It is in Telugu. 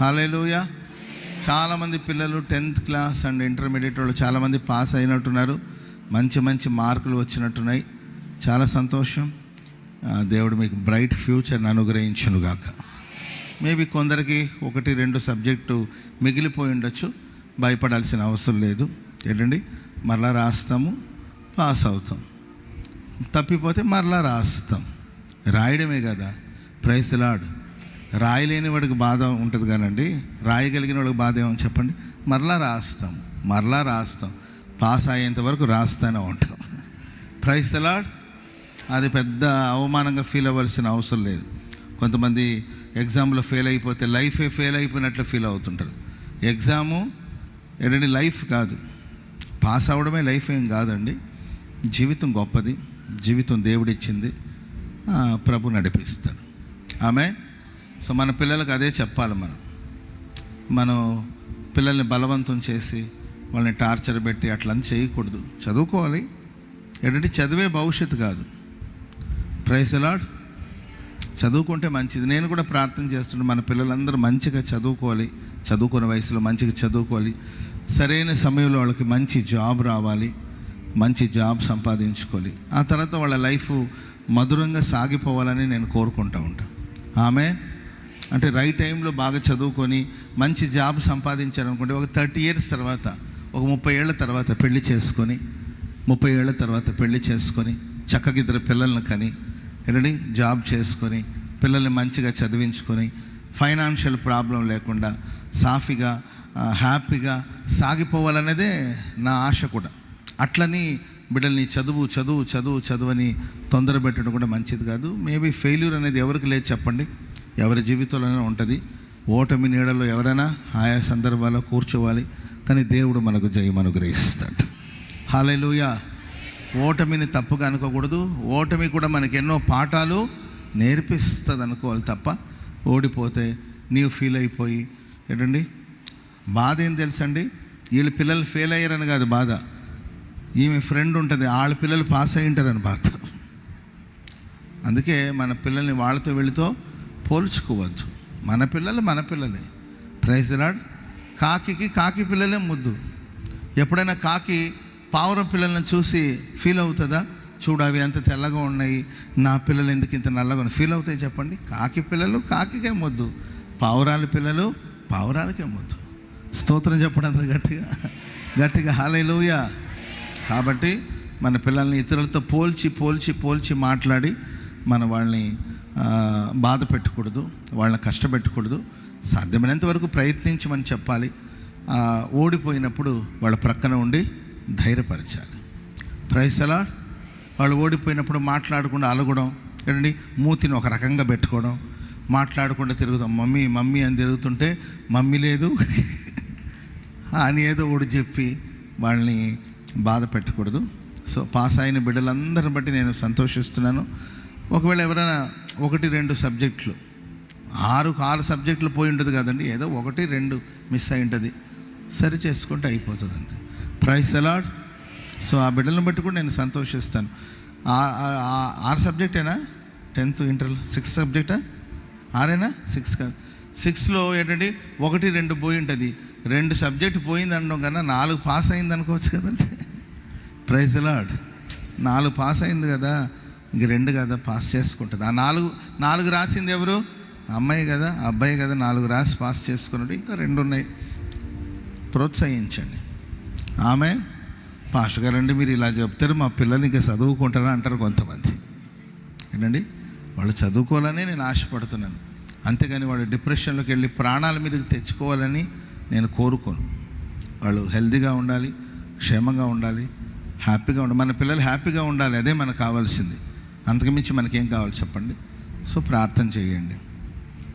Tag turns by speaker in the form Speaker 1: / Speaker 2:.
Speaker 1: హాలేలుయా చాలామంది పిల్లలు టెన్త్ క్లాస్ అండ్ ఇంటర్మీడియట్ వాళ్ళు చాలామంది పాస్ అయినట్టున్నారు. మంచి మంచి మార్కులు వచ్చినట్టున్నాయి. చాలా సంతోషం. దేవుడు మీకు బ్రైట్ ఫ్యూచర్ని అనుగ్రహించునుగాక మేబీ కొందరికి ఒకటి రెండు సబ్జెక్టు మిగిలిపోయి ఉండొచ్చు. భయపడాల్సిన అవసరం లేదు. ఏంటండి? మరలా రాస్తాము పాస్ అవుతాం. తప్పిపోతే మరలా రాస్తాం. రాయడమే కదా. ప్రైస్ లాడ్ రాయలేని వాడికి బాధ ఉంటుంది కానండి రాయగలిగిన వాడికి బాధ ఏమని చెప్పండి. మరలా రాస్తాం మరలా రాస్తాం. పాస్ అయ్యేంత వరకు రాస్తూనే ఉంటాం. ప్రైస్లాడ్ అది పెద్ద అవమానంగా ఫీల్ అవ్వాల్సిన అవసరం లేదు. కొంతమంది ఎగ్జామ్లో ఫెయిల్ అయిపోతే లైఫే ఫెయిల్ అయిపోయినట్లు ఫీల్ అవుతుంటారు. ఎగ్జాము ఏంటంటే లైఫ్ కాదు. పాస్ అవ్వడమే లైఫ్ ఏం కాదండి. జీవితం గొప్పది. జీవితం దేవుడిచ్చింది. ప్రభు నడిపిస్తాడు. ఆమె సో మన పిల్లలకు అదే చెప్పాలి మనం. మనం పిల్లల్ని బలవంతం చేసి వాళ్ళని టార్చర్ పెట్టి అట్లా చేయకూడదు. చదువుకోవాలి. ఏంటంటే చదివే భవిష్యత్తు కాదు. ప్రైస్ లాడ్ చదువుకుంటే మంచిది. నేను కూడా ప్రార్థన చేస్తుంటే మన పిల్లలందరూ మంచిగా చదువుకోవాలి. చదువుకునే వయసులో మంచిగా చదువుకోవాలి. సరైన సమయంలో వాళ్ళకి మంచి జాబ్ రావాలి. మంచి జాబ్ సంపాదించుకోవాలి. ఆ తర్వాత వాళ్ళ లైఫ్ మధురంగా సాగిపోవాలని నేను కోరుకుంటూ ఉంటాను ఆమె అంటే రైట్ టైంలో బాగా చదువుకొని మంచి జాబ్ సంపాదించారనుకుంటే ఒక థర్టీ ఇయర్స్ తర్వాత ఒక ముప్పై ఏళ్ళ తర్వాత పెళ్ళి చేసుకొని ముప్పై ఏళ్ళ తర్వాత పెళ్ళి చేసుకొని చక్కగా ఇద్దరు పిల్లల్ని కని ఏంటండి? జాబ్ చేసుకొని పిల్లల్ని మంచిగా చదివించుకొని ఫైనాన్షియల్ ప్రాబ్లం లేకుండా సాఫీగా హ్యాపీగా సాగిపోవాలనేదే నా ఆశ కూడా. అట్లని బిడ్డల్ని చదువు చదువు చదువు చదువు అని తొందర పెట్టడం కూడా మంచిది కాదు. మేబీ ఫెయిల్యూర్ అనేది ఎవరికి లేదు చెప్పండి. ఎవరి జీవితంలోనే ఉంటుంది. ఓటమి నీడలో ఎవరైనా ఆయా సందర్భాల్లో కూర్చోవాలి. కానీ దేవుడు మనకు జయం అనుగ్రహిస్తాడు. హాలెలూయా ఓటమిని తప్పుగా అనుకోకూడదు. ఓటమి కూడా మనకి ఎన్నో పాఠాలు నేర్పిస్తుంది అనుకోవాలి తప్ప ఓడిపోతే నీవు ఫీల్ అయిపోయి ఏంటండి? బాధ ఏం తెలుసండి? వీళ్ళ పిల్లలు ఫెయిల్ అయ్యారని కాదు బాధ. ఈమె ఫ్రెండ్ ఉంటుంది. వాళ్ళ పిల్లలు పాస్ అయ్యింటారని ఉంటారని బాధ. అందుకే మన పిల్లల్ని వాళ్ళతో వీళ్ళతో పోల్చుకోవద్దు. మన పిల్లలు మన పిల్లలే. ప్రైజ్ రాడ్ కాకికి కాకి పిల్లలే ముద్దు. ఎప్పుడైనా కాకి పావురం పిల్లలను చూసి ఫీల్ అవుతుందా? చూడు అవి ఎంత తెల్లగా ఉన్నాయి. నా పిల్లలు ఎందుకు ఇంత నల్లగా ఉన్నాయి? ఫీల్ అవుతాయి చెప్పండి. కాకి పిల్లలు కాకికే ముద్దు. పావురాల పిల్లలు పావురాలకే ముద్దు. స్తోత్రం చెప్పడం అంత గట్టిగా. గట్టిగా హాలైలోయా కాబట్టి మన పిల్లల్ని ఇతరులతో పోల్చి పోల్చి పోల్చి మాట్లాడి మన వాళ్ళని బాధ పెట్టకూడదు వాళ్ళని కష్టపెట్టకూడదు. సాధ్యమైనంత వరకు ప్రయత్నించమని చెప్పాలి. ఓడిపోయినప్పుడు వాళ్ళ ప్రక్కన ఉండి ధైర్యపరచాలి. ప్రైసలా వాళ్ళు ఓడిపోయినప్పుడు మాట్లాడకుండా అలగడం ఏంటండి మూతిని ఒక రకంగా పెట్టుకోవడం మాట్లాడకుండా తిరుగుతాం. మమ్మీ మమ్మీ అని తిరుగుతుంటే మమ్మీ లేదు అని ఏదో ఒకటి చెప్పి వాళ్ళని బాధ పెట్టకూడదు. సో పాస్ అయిన బిడ్డలందరిని బట్టి నేను సంతోషిస్తున్నాను. ఒకవేళ ఎవరైనా ఒకటి రెండు సబ్జెక్టులు ఆరు ఆరు సబ్జెక్టులు పోయి ఉంటుంది కదండి ఏదో ఒకటి రెండు మిస్ అయి ఉంటుంది. సరి చేసుకుంటే అయిపోతుంది అంతే ప్రైస్ అలాడ్ సో ఆ బిడ్డలను బట్టి కూడా నేను సంతోషిస్తాను. ఆరు సబ్జెక్టేనా టెన్త్ ఇంటర్ సిక్స్ సబ్జెక్టా? ఆరేనా? సిక్స్ కాదు సిక్స్లో ఏంటంటే ఒకటి రెండు పోయి ఉంటుంది. రెండు సబ్జెక్ట్ పోయింది అనడం కన్నా నాలుగు పాస్ అయింది అనుకోవచ్చు కదండి ప్రైజ్ అలాడ్ నాలుగు పాస్ అయింది కదా. ఇంక రెండు కదా పాస్ చేసుకుంటుంది. ఆ నాలుగు నాలుగు రాసింది ఎవరు? అమ్మాయి కదా అబ్బాయి కదా నాలుగు రాసి పాస్ చేసుకున్నాడు. ఇంకా రెండు ఉన్నాయి. ప్రోత్సహించండి. ఆమె పాస్టర్ గారండి మీరు ఇలా చెప్తారు మా పిల్లలు ఇంకా చదువుకుంటారా అంటారు కొంతమంది. ఏంటండి? వాళ్ళు చదువుకోవాలని నేను ఆశపడుతున్నాను. అంతేగాని వాళ్ళు డిప్రెషన్లోకి వెళ్ళి ప్రాణాల మీదకి తెచ్చుకోవాలని నేను కోరుకోను. వాళ్ళు హెల్తీగా ఉండాలి క్షేమంగా ఉండాలి హ్యాపీగా ఉండాలి. మన పిల్లలు హ్యాపీగా ఉండాలి అదే మనకు కావాల్సింది. అంతకుమించి మనకేం కావాలి చెప్పండి? సో ప్రార్థన చేయండి.